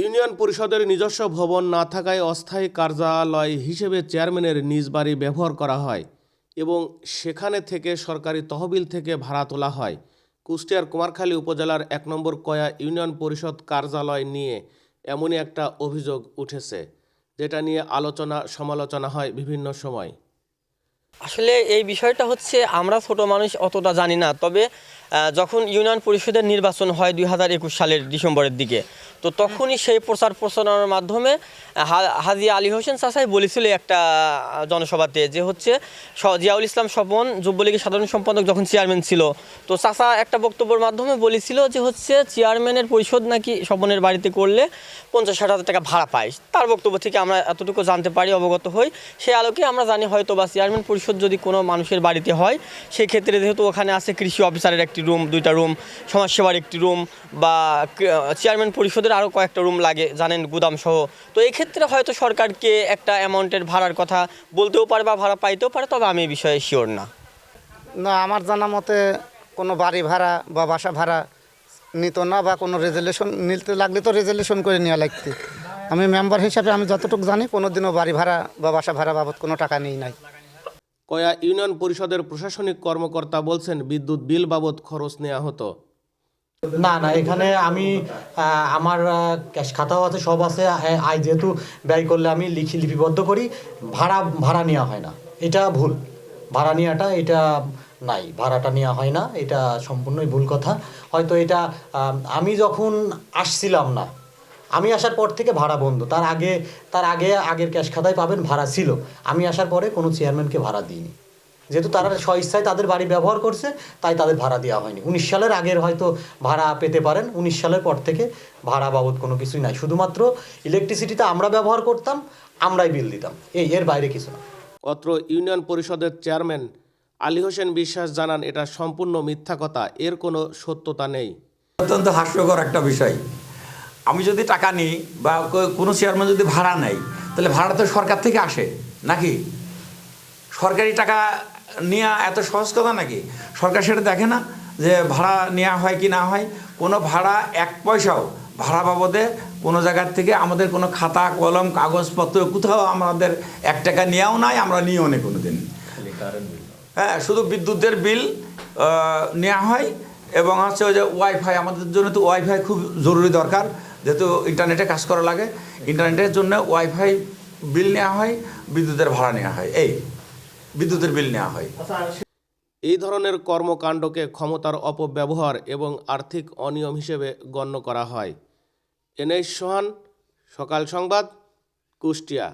Union পরিষদের নিজস্ব ভবন না থাকায় অস্থায়ী কার্যালয় হিসেবে চেয়ারম্যানের নিজ বাড়ি ব্যবহার করা হয় এবং সেখানে থেকে সরকারি তহবিল থেকে ভাড়া তোলা হয়। কুষ্টিয়ার কুমারখালী উপজেলার এক নম্বর কয়া ইউনিয়ন পরিষদ কার্যালয় নিয়ে এমনই একটা অভিযোগ উঠেছে, যেটা নিয়ে আলোচনা সমালোচনা হয় বিভিন্ন সময়। আসলে এই বিষয়টা হচ্ছে, আমরা ছোট মানুষ অতটা জানি না, তবে যখন ইউনিয়ন পরিষদের নির্বাচন হয় দুই হাজার একুশ সালের ডিসেম্বরের দিকে, তো তখনই সেই প্রচার প্রচারণার মাধ্যমে হা- হাজি আলী হোসেন চাষাই বলেছিল একটা জনসভাতে যে হচ্ছে জিয়াউল ইসলাম স্বপন যুবলীগের সাধারণ সম্পাদক যখন চেয়ারম্যান ছিল, তো চাষা একটা বক্তব্যের মাধ্যমে বলেছিল যে হচ্ছে চেয়ারম্যানের পরিষদ নাকি স্বপনের বাড়িতে করলে পঞ্চাশ ষাট হাজার টাকা ভাড়া পায়। তার বক্তব্য থেকে আমরা এতটুকু জানতে পারি, অবগত হই। সেই আলোকে আমরা জানি হয়তো বা চেয়ারম্যান পরিষদ যদি কোনো মানুষের বাড়িতে হয়, সেক্ষেত্রে যেহেতু ওখানে আছে কৃষি অফিসারের একটি রুম দুইটা রুম সমাজসেবার একটি রুম বা চেয়ারম্যান পরিষদের আরও কয়েকটা রুম লাগে, জানেন গুদাম সহ। তো এই ক্ষেত্রে হয়তো সরকারকে একটা অ্যামাউন্টের ভাড়ার কথা বলতেও পারে বা ভাড়া পাইতেও পারে, তবে আমি এই বিষয়ে শিওর না। না, আমার জানা মতে কোনো বাড়ি ভাড়া বা বাসা ভাড়া নিত না বা কোনো রেজুলেশন নিতে লাগলে তো রেজুলেশন করে নেওয়া লাগতে। আমি মেম্বার হিসাবে আমি যতটুকু জানি কোনো দিনও বাড়ি ভাড়া বা বাসা ভাড়া বাবদ কোনো টাকা নেই নাই। কয়া ইউনিয়ন পরিষদের প্রশাসনিক কর্মকর্তা বলছেন বিদ্যুৎ বিল বাবদ খরচ নেওয়া হতো। না না, এখানে আমি আমার ক্যাশ খাতাও আছে, সব আছে আয় যেহেতু ব্যয় করলে আমি লিখি, লিপিবদ্ধ করি, ভাড়া ভাড়া নেওয়া হয় না। এটা ভুল। ভাড়া নেওয়াটা এটা নাই, ভাড়াটা নেওয়া হয় না, এটা সম্পূর্ণই ভুল কথা। হয়তো এটা আমি যখন আসছিলাম না আমি আসার পর থেকে ভাড়া বন্ধ। তার আগে তার আগে আগের ক্যাশ খাতায় পাবেন ভাড়া ছিল। আমি আসার পরে কোনো চেয়ারম্যানকে ভাড়া দিইনি। যেহেতু তারা স্বইচ্ছায় তাদের বাড়ি ব্যবহার করছে তাই তাদের ভাড়া দেওয়া হয়নি। উনিশ সালের আগের হয়তো ভাড়া পেতে পারেন উনিশ সালের পর থেকে ভাড়া বাবদ কোনো কিছুই নাই। শুধুমাত্র ইলেকট্রিসিটিটা আমরা ব্যবহার করতাম আমরাই বিল দিতাম। এই এর বাইরে কিছু না। অত্র ইউনিয়ন পরিষদের চেয়ারম্যান আলী হোসেন বিশ্বাস জানান এটা সম্পূর্ণ মিথ্যা কথা এর কোনো সত্যতা নেই। অত্যন্ত হাস্যকর একটা বিষয়। আমি যদি টাকা নিই বা কোনো চেয়ারম্যান যদি ভাড়া নেয় তাহলে ভাড়া তো সরকার থেকে আসে নাকি? সরকারি টাকা নেওয়া এত সহজ কথা নাকি? সরকার সেটা দেখে না যে ভাড়া নেওয়া হয় কি না হয়? কোনো ভাড়া এক পয়সাও ভাড়া বাবদে কোনো জায়গার থেকে আমাদের কোনো খাতা কলম কাগজপত্র কোথাও আমাদের এক টাকা নেওয়াও নাই আমরা নিয়েও নেই কোনো দিন হ্যাঁ শুধু বিদ্যুতের বিল নেওয়া হয় এবং হচ্ছে ওই যে ওয়াইফাই আমাদের জন্য তো ওয়াইফাই খুব জরুরি দরকার। যেহেতু ইন্টারনেটে কাজ করা লাগে, ইন্টারনেটের জন্য ওয়াইফাই বিল নেওয়া হয়, বিদ্যুতের ভাড়া নেওয়া হয়। এই, বিদ্যুতের বিল নেওয়া হয়। এই ধরনের কর্মকাণ্ডকে ক্ষমতার অপব্যবহার এবং আর্থিক অনিয়ম হিসেবে গণ্য করা হয়। এনএস সোহান, সকাল সংবাদ, কুষ্টিয়া।